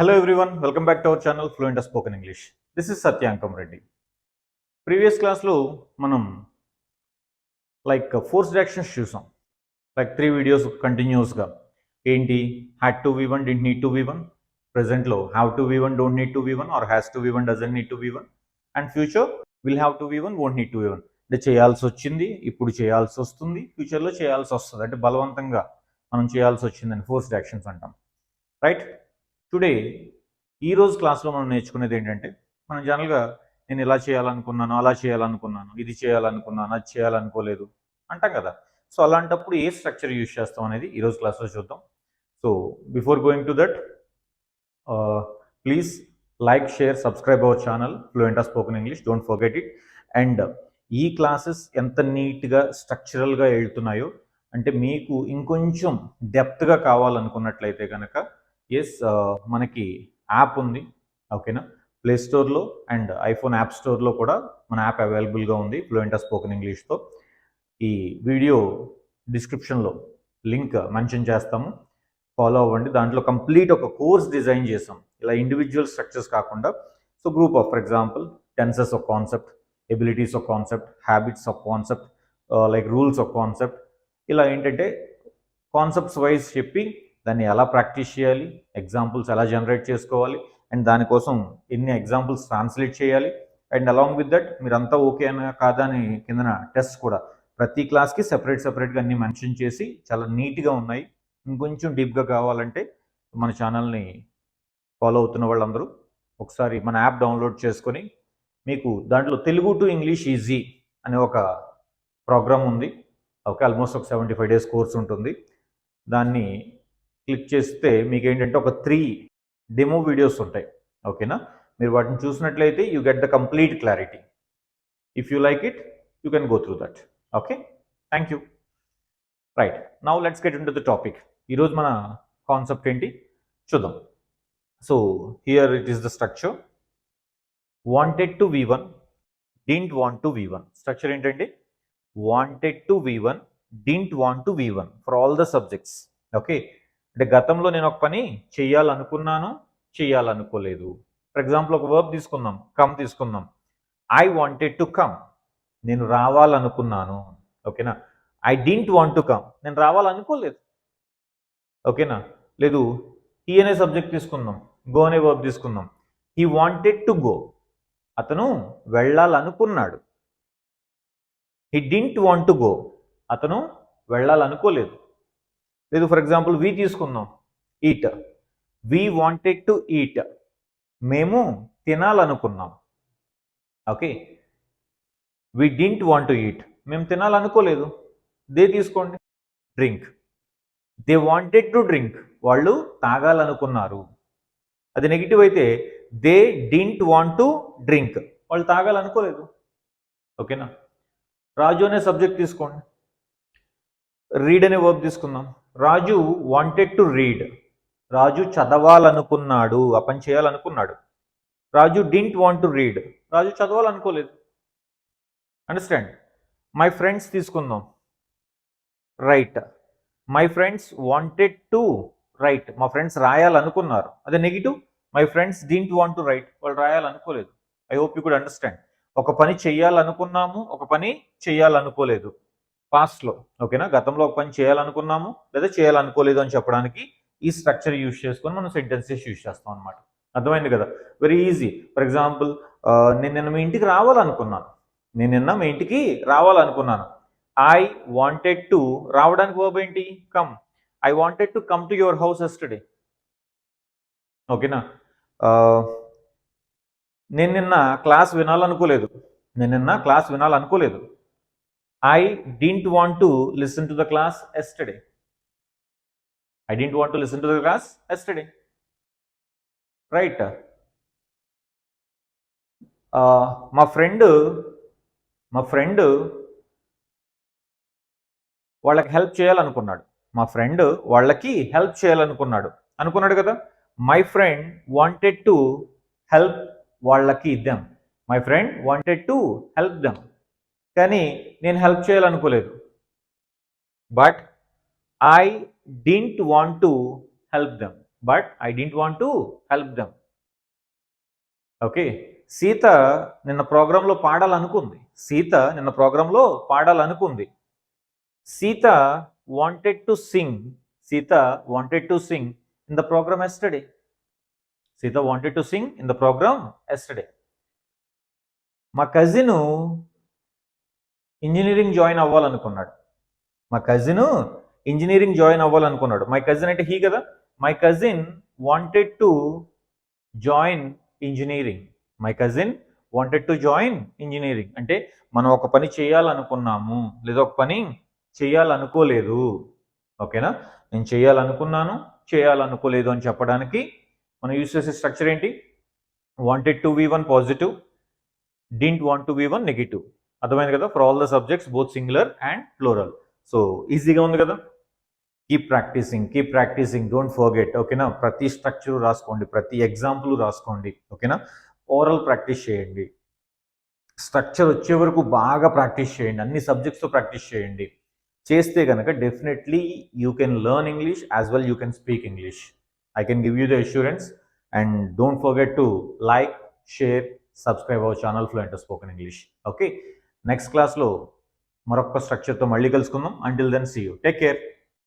Hello everyone welcome back to our channel Fluent spoken English this is Satyankam Reddy previous క్లాస్లో మనం like force actions చూసాం like three videos కంటిన్యూస్గా ఏంటి had to V one didn't need to V one ప్రెసెంట్లో have to V one don't need to V one or has to V one doesn't need to V one and future will have to V one won't need to V one అంటే చేయాల్సి వచ్చింది ఇప్పుడు చేయాల్సి వస్తుంది ఫ్యూచర్లో చేయాల్సి వస్తుంది అంటే బలవంతంగా మనం చేయాల్సి వచ్చిందని ఫోర్స్డ్ యాక్షన్స్ అంటాం రైట్ టుడే ఈ రోజు క్లాస్లో మనం నేర్చుకునేది ఏంటంటే మనం జనరల్గా నేను ఇలా చేయాలనుకున్నాను అలా చేయాలనుకున్నాను ఇది చేయాలనుకున్నాను అది చేయాలనుకోలేదు అంటాం కదా. సో అలాంటప్పుడు ఏ స్ట్రక్చర్ యూజ్ చేస్తాం అనేది ఈరోజు క్లాస్లో చూద్దాం. So before going to that please like share subscribe our channel fluent spoken English don't forget it and ఈ క్లాసెస్ ఎంత నీట్గా స్ట్రక్చరల్గా వెళ్తున్నాయో అంటే మీకు ఇంకొంచెం డెప్త్గా కావాలనుకున్నట్లయితే కనుక ఎస్ uh, మనకి యాప్ ఉంది. ఓకేనా ప్లే స్టోర్లో అండ్ ఐఫోన్ యాప్ స్టోర్లో కూడా మన యాప్ అవైలబుల్గా ఉంది. ఫ్లూయెంట్ స్పోకెన్ ఇంగ్లీష్తో ఈ వీడియో డిస్క్రిప్షన్లో లింక్ మెన్షన్ చేస్తాము. ఫాలో అవ్వండి. దాంట్లో కంప్లీట్ ఒక కోర్స్ డిజైన్ చేసాం. ఇలా ఇండివిజువల్ స్ట్రక్చర్స్ కాకుండా so group of for example tenses of concept abilities of concept habits of concept like rules of concept ఇలా ఏంటంటే కాన్సెప్ట్స్ వైజ్ చెప్పి దాన్ని ఎలా ప్రాక్టీస్ చేయాలి ఎగ్జాంపుల్స్ ఎలా జనరేట్ చేసుకోవాలి అండ్ దానికోసం ఎన్ని ఎగ్జాంపుల్స్ ట్రాన్స్లేట్ చేయాలి అండ్ అలాంగ్ విత్ దట్ మీరంతా ఓకే అన కాదా అని కిందన టెస్ట్ కూడా. ప్రతి క్లాస్కి సెపరేట్ సెపరేట్గా అన్ని మెన్షన్ చేసి చాలా నీట్గా ఉన్నాయి. ఇంకొంచెం డీప్గా కావాలంటే మన ఛానల్ని ఫాలో అవుతున్న వాళ్ళందరూ ఒకసారి మన యాప్ డౌన్లోడ్ చేసుకొని మీకు దాంట్లో తెలుగు టు ఇంగ్లీష్ ఈజీ అనే ఒక ప్రోగ్రామ్ ఉంది. ఓకే ఆల్మోస్ట్ ఒక సెవెంటీ ఫైవ్ డేస్ కోర్స్ ఉంటుంది. దాన్ని క్లిక్ చేస్తే మీకు ఏంటంటే ఒక త్రీ డెమో వీడియోస్ ఉంటాయి. ఓకేనా? మీరు వాటిని చూసినట్లయితే you get the complete clarity. If you like it you can go through that okay? Thank you right now let's get into the topic ఈరోజు మన కాన్సెప్ట్ ఏంటి? చూద్దాం. So here it is the structure wanted to V one didn't want to V one structure ఏంటండి? Wanted to V one didn't want to V one for all the subjects okay? అంటే గతంలో నేను ఒక పని చెయ్యాలనుకున్నాను చెయ్యాలనుకోలేదు. For example ఒక verb తీసుకుందాం come తీసుకుందాం. ఐ వాంటెడ్ టు కమ్ నేను రావాలనుకున్నాను. ఓకేనా? I didn't want to come నేను రావాలనుకోలేదు. ఓకేనా? లేదు. హీ అనే సబ్జెక్ట్ తీసుకుందాం. గో అనే వర్బ్ తీసుకుందాం. హీ వాంటెడ్ టు గో అతను వెళ్ళాలనుకున్నాడు. He didn't want to go అతను వెళ్ళాలనుకోలేదు. లేదు ఫర్ ఎగ్జాంపుల్ వి తీసుకుందాం. Eat we wanted to eat మేము తినాలనుకున్నాం. Okay we didn't want to eat మేము తినాలనుకోలేదు. దే తీసుకోండి. Drink they wanted to drink వాళ్ళు తాగాలనుకున్నారు. అది నెగిటివ్ అయితే they didn't want to drink వాళ్ళు తాగాలనుకోలేదు. ఓకేనా రాజు అనే సబ్జెక్ట్ తీసుకోండి. రీడ్ అనే వర్బ్ తీసుకుందాం. Raju wanted to read Raju చదవాలనుకున్నాడు ఆ పని చేయాలనుకున్నాడు. Raju didn't want to read Raju చదవాలనుకోలేదు. Understand my friends తీసుకుందాం. Write my friends wanted to write మా ఫ్రెండ్స్ రాయాలనుకున్నారు. అదే negative my friends didn't want to write వాళ్ళు రాయాలనుకోలేదు. I hope you could understand ఒక పని చెయ్యాలనుకున్నాము ఒక పని చెయ్యాలనుకోలేదు పాస్ట్లో ఓకేనా? గతంలో ఒక పని చేయాలనుకున్నాము లేదా చేయాలనుకోలేదు అని చెప్పడానికి ఈ స్ట్రక్చర్ యూజ్ చేసుకొని మనం సెంటెన్సెస్ యూజ్ చేస్తాం అనమాట అర్థమైంది కదా? Very easy. ఫర్ ఎగ్జాంపుల్ నేను నిన్న మీ ఇంటికి రావాలనుకున్నాను. నేను నిన్న మీ ఇంటికి రావాలనుకున్నాను. ఐ వాంటెడ్ టు రావడానికి వర్బ్ ఏంటి? Come I wanted to come to your house yesterday ఓకేనా? నేను నిన్న క్లాస్ వినాలనుకోలేదు. నేను నిన్న class వినాలనుకోలేదు. I didn't want to listen to the class yesterday. I didn't want to listen to the class yesterday. Right. మా friend మా friend వాళ్ళకి help చేయాలనుకున్నాడు మా ఫ్రెండ్ వాళ్ళకి హెల్ప్ చేయాలనుకున్నాడు అనుకున్నాడు కదా my friend wanted to help వాళ్ళకి ఇద్దాం my friend wanted to help them కానీ నేను help చేయాలనుకోలేదు. But I didn't want to help them but I didn't want to help them okay Sita నిన్న ప్రోగ్రాంలో పాడాలనుకుంది. సీత నిన్న ప్రోగ్రాంలో పాడాలనుకుంది. Sita wanted to sing Sita wanted to sing in the program yesterday Sita wanted to sing in the program yesterday మా cousin engineering join అవ్వాలనుకున్నాడు. మా cousin engineering join అవ్వాలనుకున్నాడు. My cousin అంటే హీ కదా? My cousin wanted to join engineering my cousin wanted to join engineering అంటే మనం ఒక పని చేయాలనుకున్నాము. లేదా ఒక పని చేయాలనుకోలేదు. ఓకేనా? నేను చేయాలనుకున్నాను చేయాలనుకోలేదు అని చెప్పడానికి మనం యూస్ చేసే స్ట్రక్చర్ ఏంటి? Wanted to V one positive didn't want to V one negative అర్థమైంది కదా? For all the subjects both singular and plural so ఈజీగా ఉంది కదా? Keep practising keep practising don't forget ఓకేనా? ప్రతి స్ట్రక్చర్ రాసుకోండి ప్రతి ఎగ్జాంపుల్ రాసుకోండి ఓకేనా? ఓరల్ ప్రాక్టీస్ చేయండి. స్ట్రక్చర్ వచ్చే వరకు బాగా ప్రాక్టీస్ చేయండి అన్ని సబ్జెక్ట్స్తో ప్రాక్టీస్ చేయండి. చేస్తే కనుక definitely you can learn English as well you can speak English I can give you the assurance and don't forget to like share subscribe our channel fluent spoken English okay next క్లాస్లో మరొక స్ట్రక్చర్తో మళ్ళీ కలుసుకుందాం. Until then see you take care